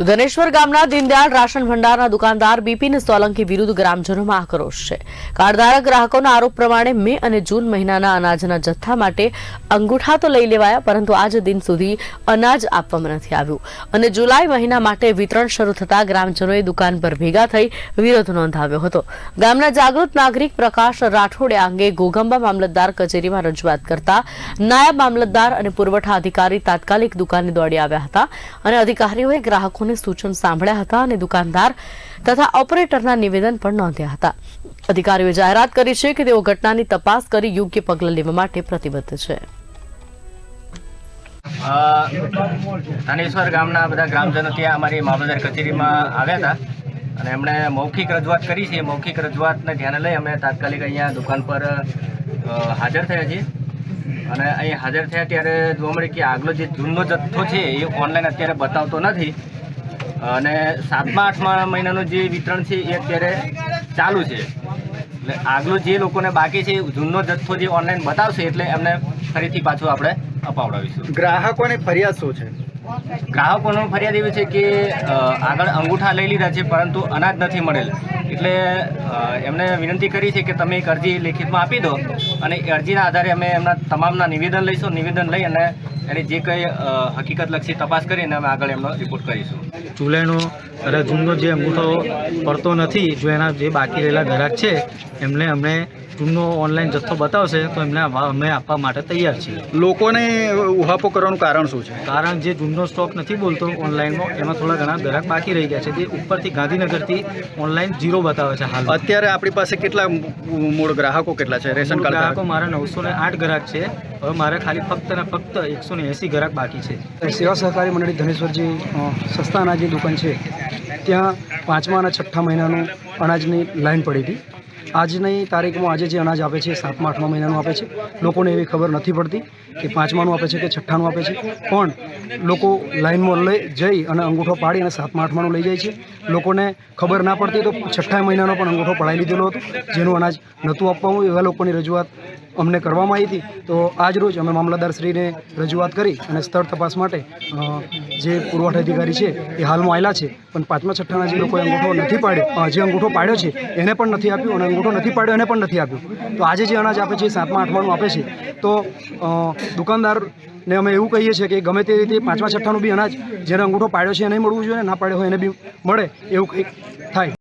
તો ધનેશ્વર ગામના દીનદયાળ રાશન ભંડારના દુકાનદાર બીપીન સોલંકી વિરુદ્ધ ગ્રામજનોમાં આક્રોશ છે. કાર્ડધારક ગ્રાહકોના આરોપ પ્રમાણે મે અને જૂન મહિનાના અનાજના જથ્થા માટે અંગૂઠા તો લઈ લેવાયા, પરંતુ આજ દિન સુધી અનાજ આપવામાં નથી આવ્યું. અને જુલાઈ મહિના માટે વિતરણ શરૂ થતાં ગ્રામજનોએ દુકાન પર ભેગા થઈ વિરોધ નોંધાવ્યો હતો. ગામના જાગૃત નાગરિક પ્રકાશ રાઠોડે અંગે ઘોગંબા મામલતદાર કચેરીમાં રજૂઆત કરતા નાયબ મામલતદાર અને પુરવઠા અધિકારી તાત્કાલિક દુકાને દોડી આવ્યા હતા અને અધિકારીઓએ ગ્રાહકોને સૂચન સાંભળ્યા હતા અને દુકાનદાર તથા ઓપરેટરના નિવેદન પણ નોંધ્યા હતા. અધિકારીઓએ જાહેરાત કરી છે કે તેઓ ઘટનાની તપાસ કરી યોગ્ય પગલાં લેવા માટે પ્રતિબદ્ધ છે. ધનેશ્વર ગામના બધા ગ્રામજનો ત્યાં અમારી મામલતદાર કચેરીમાં આવ્યા હતા અને એમણે મૌખિક રજૂઆત કરી છે. મૌખિક રજૂઆતને ધ્યાને લઈ અમે તાત્કાલિક અહીંયા દુકાન પર હાજર થયા છીએ. અને અહીં હાજર થયા ત્યારે જોવા મળે કે આગલો જે જૂનનો જથ્થો છે એ ઓનલાઈન અત્યારે બતાવતો નથી. અને સાતમા આઠમા મહિનાનું જે વિતરણ છે એ અત્યારે ચાલુ છે. એટલે આગલું જે લોકોને બાકી છે જૂનનો જથ્થો જે ઓનલાઈન બતાવશે એટલે એમને ફરીથી પાછું આપણે અપાવડાવીશું. ગ્રાહકોની ફરિયાદ શું છે? ગ્રાહકોનો ફરિયાદ એવી છે કે આગળ અંગૂઠા લઈ લીધા છે પરંતુ અનાજ નથી મળેલ. એટલે એમને વિનંતી કરી છે કે તમે એક અરજી લેખિતમાં આપી દો અને એ અરજીના આધારે અમે એમના તમામના નિવેદન લઈશું. નિવેદન લઈ અને એની જે કંઈ હકીકત હકીકતલક્ષી તપાસ કરીને અમે આગળ એમનો રિપોર્ટ કરીશું. ચૂલેનો રજૂનો જે અંગૂઠો પડતો નથી, જો એના જે બાકી રહેલા ઘરાક છે, એમને અમને જૂનનો ઓનલાઈન જથ્થો બતાવશે તો એમને અમે આપવા માટે તૈયાર છીએ. લોકોને ઉહાપો કરવાનું કારણ શું છે? કારણ જે જૂનનો સ્ટોક નથી બોલતો ઓનલાઈનનો એમાં થોડા ઘણા ગ્રાહક બાકી રહી ગયા છે જે ઉપરથી ગાંધીનગરથી ઓનલાઈન જીરો બતાવે છે હાલ. અત્યારે આપણી પાસે કેટલા મૂળ ગ્રાહકો કેટલા છે? રેશન કાર્ડ ગ્રાહકો મારા નવસો ને આઠ ગ્રાહક છે. હવે મારે ખાલી ફક્ત ને ફક્ત એકસો ને એંસી ગ્રાહક બાકી છે. સેવા સહકારી મંડળી ધનેશ્વરજી સસ્તા અનાજની દુકાન છે. ત્યાં પાંચમા અને છઠ્ઠા મહિનાનું અનાજની લાઈન પડી હતી. આજની તારીખમાં આજે જે અનાજ આપે છે, સાતમા, આઠમા મહિનાનું આપે છે, લોકોને એવી ખબર નથી પડતી કે પાંચમાનું આપે છે કે છઠ્ઠાનું આપે છે. પણ લોકો લાઈનમાં લઈ જઈ અને અંગૂઠો પાડી અને સાતમા, આઠમાનું લઈ જાય છે. લોકોને ખબર ના પડતી તો છઠ્ઠા મહિનાનો પણ અંગૂઠો પડાવી લીધેલો હતો, જેનું અનાજ નહોતું આપવાનું એવા લોકોની રજૂઆત અમને કરવામાં આવી હતી, તો આજ રોજ અમે મામલતદારશ્રીને રજૂઆત કરી અને સ્થળ તપાસ માટે જે પુરવઠા અધિકારી છે એ હાલમાં આવેલા છે. પણ પાંચમા છઠ્ઠાના જે લોકોએ અંગૂઠો નથી પાડ્યો જે અંગૂઠો પાડ્યો છે, એને પણ નથી આપ્યો અને અંગૂઠો નથી પાડ્યો એને પણ નથી આપ્યું. તો આજે જે અનાજ આપે છે સાતમા આઠમાનું આપે છે. તો દુકાનદાર દુકાનદારને અમે એવું કહીએ છીએ કે ગમે તે રીતે પાંચમા છઠ્ઠાનું બી અનાજ, જેને અંગૂઠો પાડ્યો છે એને મળવું જોઈએ, ના પાડ્યો હોય એને બી મળે, એવું કંઈક